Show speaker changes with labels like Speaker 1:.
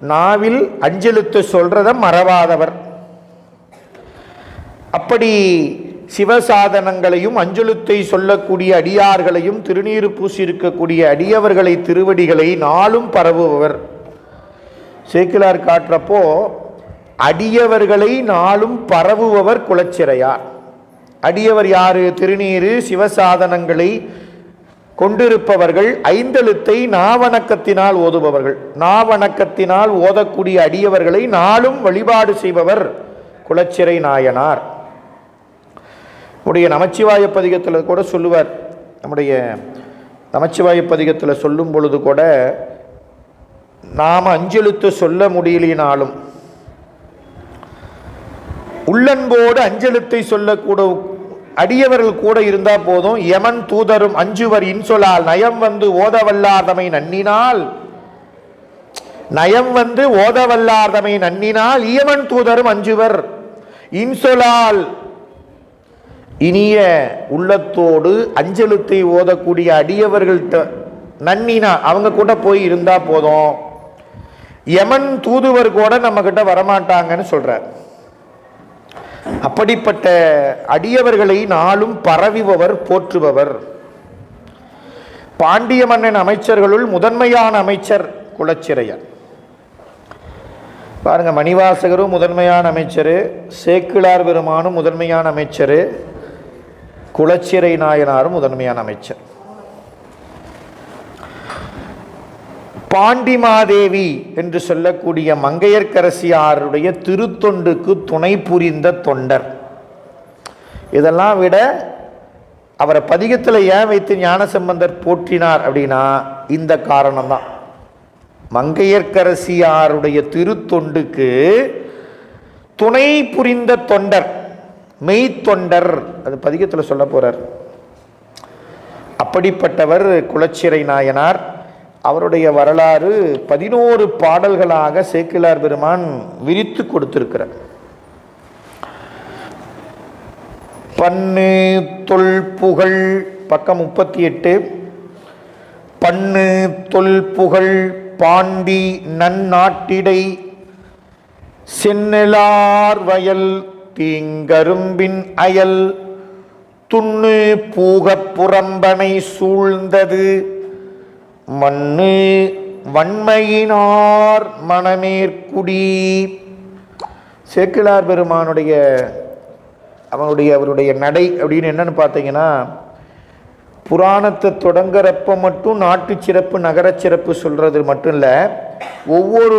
Speaker 1: நாவில் அஞ்செழுத்து சொல்கிறத மறவாதவர். அப்படி சிவசாதனங்களையும் அஞ்செழுத்தை சொல்லக்கூடிய அடியார்களையும் திருநீறு பூசியிருக்கக்கூடிய அடியவர்களை திருவடிகளை நாளும் பரவுபவர். சேக்கிலார் காட்டுறப்போ அடியவர்களை நாளும் பரவுபவர் குலச்சிறையார். அடியவர் யாரு? திருநீறு சிவசாதனங்களை கொண்டிருப்பவர்கள் ஐந்தெழுத்தை நாவணக்கத்தினால் ஓதுபவர்கள். நாவணக்கத்தினால் ஓதக்கூடிய அடியவர்களை நாளும் வழிபாடு செய்பவர் குலச்சிறை நாயனார். நம்முடைய நமச்சிவாய பதிகத்தில் கூட சொல்லுவார். நம்முடைய நமச்சிவாய பதிகத்தில் சொல்லும் பொழுது கூட நாம் அஞ்செழுத்து சொல்ல முடியலினாலும் உள்ளன்போடு அஞ்செழுத்தை சொல்லக்கூட அடியவர்கள் கூட இருந்தா போதும். யமன் தூதரும் அஞ்சுவர் இன்சொலால் நயம் வந்து ஓதவல்லாதமை நன்னினால். நயம் வந்து ஓதவல்லாதமை நன்னினால் இயமன் தூதரும் அஞ்சுவர் இன்சொலால். இனிய உள்ளத்தோடு அஞ்சலுத்தை ஓதக்கூடிய அடியவர்கள்ட்ட நன்னினா அவங்க கூட போய் இருந்தா போதும். யமன் தூதுவர் கூட நம்ம கிட்ட வரமாட்டாங்கன்னு சொல்றார். அப்படிப்பட்ட அடியவர்களை நாளும் பரவிபவர் போற்றுபவர். பாண்டிய மன்னன் அமைச்சர்களுள் முதன்மையான அமைச்சர் குலச்சிறையர் பாருங்க மணிவாசகரும் முதன்மையான அமைச்சர் சேக்கிழார் பெருமானும் முதன்மையான அமைச்சர் குலச்சிறை நாயனாரும் முதன்மையான அமைச்சர். பாண்டிமாதேவி என்று சொல்லக்கூடிய மங்கையர்க்கரசியாருடைய திருத்தொண்டுக்கு துணை புரிந்த தொண்டர். இதெல்லாம் விட அவரை பதிகத்தில் ஏன் வைத்து ஞானசம்பந்தர் போற்றினார் அப்படின்னா இந்த காரணம்தான். மங்கையர்க்கரசியாருடைய திருத்தொண்டுக்கு துணை புரிந்த தொண்டர் மெய்த்தொண்டர் அது பதிகத்தில் சொல்ல போகிறார் அப்படிப்பட்டவர் குலச்சிறை நாயனார் அவருடைய வரலாறு பதினோரு பாடல்களாக சேக்கிலார் பெருமான் விரித்து கொடுத்திருக்கிறார். பன்னு தொல் புகழ் பக்கம் முப்பத்தி எட்டு. பன்னு தொல் புகழ் பாண்டி நன்னாட்டிடை சென்னலார் வயல் தீங்கரும்பின் அயல் துண்ணு பூக புறம்பனை சூழ்ந்தது. மண்ணு வன்மையினார் மனமேற்குடி. சேக்கிலார் பெருமானுடைய அவனுடைய அவருடைய நடை அப்படின்னு என்னன்னு பார்த்தீங்கன்னா புராணத்தை தொடங்குறப்ப மட்டும் நாட்டு சிறப்பு நகர சிறப்பு சொல்றது மட்டும் இல்லை ஒவ்வொரு